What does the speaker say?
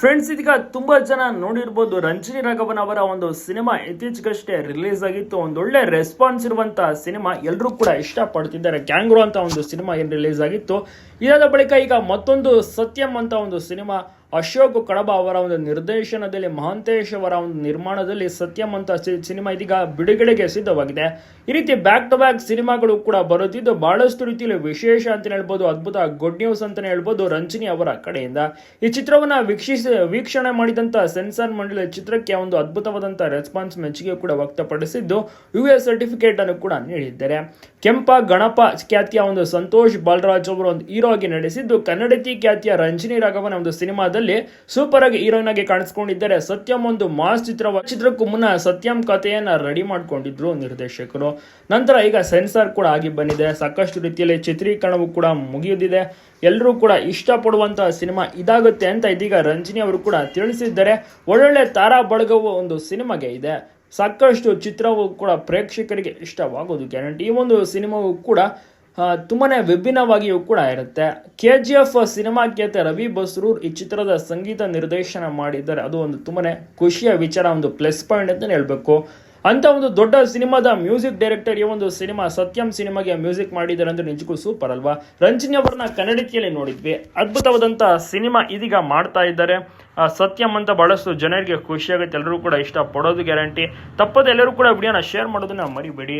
Friends ಇದೀಗ ತುಂಬಾ ಜನ ನೋಡಿರ್ಬೋದು ರಂಜನಿ ರಾಘವನ್ ಅವರ ಒಂದು ಸಿನಿಮಾ ಇತ್ತೀಚೆಗಷ್ಟೇ ರಿಲೀಸ್ ಆಗಿತ್ತು. ಒಂದೊಳ್ಳೆ ರೆಸ್ಪಾನ್ಸ್ ಇರುವಂತ ಸಿನಿಮಾ ಎಲ್ಲರೂ ಕೂಡ ಇಷ್ಟಪಡ್ತಿದ್ದಾರೆ. ಕ್ಯಾಂಗ್ರೋ ಅಂತ ಒಂದು ಸಿನಿಮಾ ಏನು ರಿಲೀಸ್ ಆಗಿತ್ತು. ಇದಾದ ಬಳಿಕ ಈಗ ಮತ್ತೊಂದು ಸತ್ಯಂ ಅಂತ ಒಂದು ಸಿನಿಮಾ ಅಶೋಕ್ ಕಡಬ ಅವರ ಒಂದು ನಿರ್ದೇಶನದಲ್ಲಿ ಮಹಾಂತೇಶ್ ಅವರ ಒಂದು ನಿರ್ಮಾಣದಲ್ಲಿ ಸತ್ಯಂ ಅಂತ ಸಿನಿಮಾ ಇದೀಗ ಬಿಡುಗಡೆಗೆ ಸಿದ್ಧವಾಗಿದೆ. ಈ ರೀತಿ ಬ್ಯಾಕ್ ಟು ಬ್ಯಾಕ್ ಸಿನಿಮಾಗಳು ಕೂಡ ಬರುತ್ತಿದ್ದು, ಬಹಳಷ್ಟು ರೀತಿಯಲ್ಲಿ ವಿಶೇಷ ಅಂತ ಹೇಳ್ಬೋದು, ಅದ್ಭುತ ಗುಡ್ ನ್ಯೂಸ್ ಅಂತಲೇ ಹೇಳ್ಬೋದು ರಂಜನಿ ಅವರ ಕಡೆಯಿಂದ. ಈ ಚಿತ್ರವನ್ನು ವೀಕ್ಷಿಸಿ ವೀಕ್ಷಣೆ ಮಾಡಿದಂಥ ಸೆನ್ಸಾರ್ ಮಂಡಳಿ ಚಿತ್ರಕ್ಕೆ ಒಂದು ಅದ್ಭುತವಾದಂಥ ರೆಸ್ಪಾನ್ಸ್ ಮೆಚ್ಚುಗೆ ಕೂಡ ವ್ಯಕ್ತಪಡಿಸಿದ್ದು ಯು ಎ ಸರ್ಟಿಫಿಕೇಟ್ ಅನ್ನು ಕೂಡ ನೀಡಿದ್ದಾರೆ. ಕೆಂಪ ಗಣಪ ಖ್ಯಾತಿಯ ಒಂದು ಸಂತೋಷ್ ಬಲರಾಜ್ ಅವರು ಒಂದು ಹೀರೋ ಆಗಿ ನಡೆಸಿದ್ದು. ಕನ್ನಡತಿ ಖ್ಯಾತಿಯ ರಂಜನಿ ರಾಘವನ ಒಂದು ಸಿನಿಮಾದಲ್ಲಿ ಸೂಪರ್ ಆಗಿ ಹೀರೋಯಿನ್ ಆಗಿ ಕಾಣಿಸ್ಕೊಂಡಿದ್ದಾರೆ. ಸತ್ಯಂ ಒಂದು ಮಾಸ್ ಚಿತ್ರ ಚಿತ್ರಕ್ಕೂ ಮುನ್ನ ಸತ್ಯಂ ಕಥೆಯನ್ನ ರೆಡಿ ಮಾಡಿಕೊಂಡಿದ್ರು ನಿರ್ದೇಶಕರು. ನಂತರ ಈಗ ಸೆನ್ಸಾರ್ ಕೂಡ ಆಗಿ ಬಂದಿದೆ. ಸಾಕಷ್ಟು ರೀತಿಯಲ್ಲಿ ಚಿತ್ರೀಕರಣವು ಕೂಡ ಮುಗಿಯುತ್ತಿದೆ ಎಲ್ಲರೂ ಕೂಡ ಇಷ್ಟಪಡುವಂತಹ ಸಿನಿಮಾ ಇದಾಗುತ್ತೆ ಅಂತ ಇದೀಗ ರಂಜಿನಿ ಅವರು ಕೂಡ ತಿಳಿಸಿದ್ದಾರೆ. ಒಳ್ಳೊಳ್ಳೆ ತಾರಾ ಬಳಗವು ಒಂದು ಸಿನಿಮಾಗೆ ಇದೆ. ಸಾಕಷ್ಟು ಚಿತ್ರವು ಕೂಡ ಪ್ರೇಕ್ಷಕರಿಗೆ ಇಷ್ಟವಾಗೋದು ಗ್ಯಾರಂಟಿ. ಈ ಒಂದು ಸಿನಿಮಾವು ಕೂಡ ತುಂಬಾ ವಿಭಿನ್ನವಾಗಿಯೂ ಕೂಡ ಇರುತ್ತೆ. ಕೆ ಜಿ ಎಫ್ ಸಿನಿಮಾಕ್ಕೆ ರವಿ ಬಸ್ರೂರ್ ಈ ಚಿತ್ರದ ಸಂಗೀತ ನಿರ್ದೇಶನ ಮಾಡಿದ್ದಾರೆ. ಅದು ಒಂದು ತುಂಬಾ ಖುಷಿಯ ವಿಚಾರ, ಒಂದು ಪ್ಲಸ್ ಪಾಯಿಂಟ್ ಅಂತ ಹೇಳ್ಬೇಕು. ಅಂತ ಒಂದು ದೊಡ್ಡ ಸಿನಿಮಾದ ಮ್ಯೂಸಿಕ್ ಡೈರೆಕ್ಟರ್ ಈ ಒಂದು ಸಿನಿಮಾ ಸತ್ಯಂ ಸಿನಿಮಾಗೆ ಮ್ಯೂಸಿಕ್ ಮಾಡಿದ್ದಾರೆ ಅಂದ್ರೆ ನಿಜಕ್ಕೂ ಸೂಪರ್ ಅಲ್ವಾ? ರಂಜನಿ ಅವರನ್ನ ಕನ್ನಡಕಿಯಲ್ಲಿ ನೋಡಿದ್ವಿ. ಅದ್ಭುತವಾದಂಥ ಸಿನಿಮಾ ಇದೀಗ ಮಾಡ್ತಾ ಇದ್ದಾರೆ. ಸತ್ಯಂ ಅಂತ ಬಹಳಷ್ಟು ಜನರಿಗೆ ಖುಷಿಯಾಗುತ್ತೆ ಎಲ್ಲರೂ ಕೂಡ ಇಷ್ಟ ಪಡೋದು ಗ್ಯಾರಂಟಿ. ತಪ್ಪದೆ ಎಲ್ಲರೂ ಕೂಡ ವಿಡಿಯೋನ ಶೇರ್ ಮಾಡೋದನ್ನ ಮರಿಬೇಡಿ.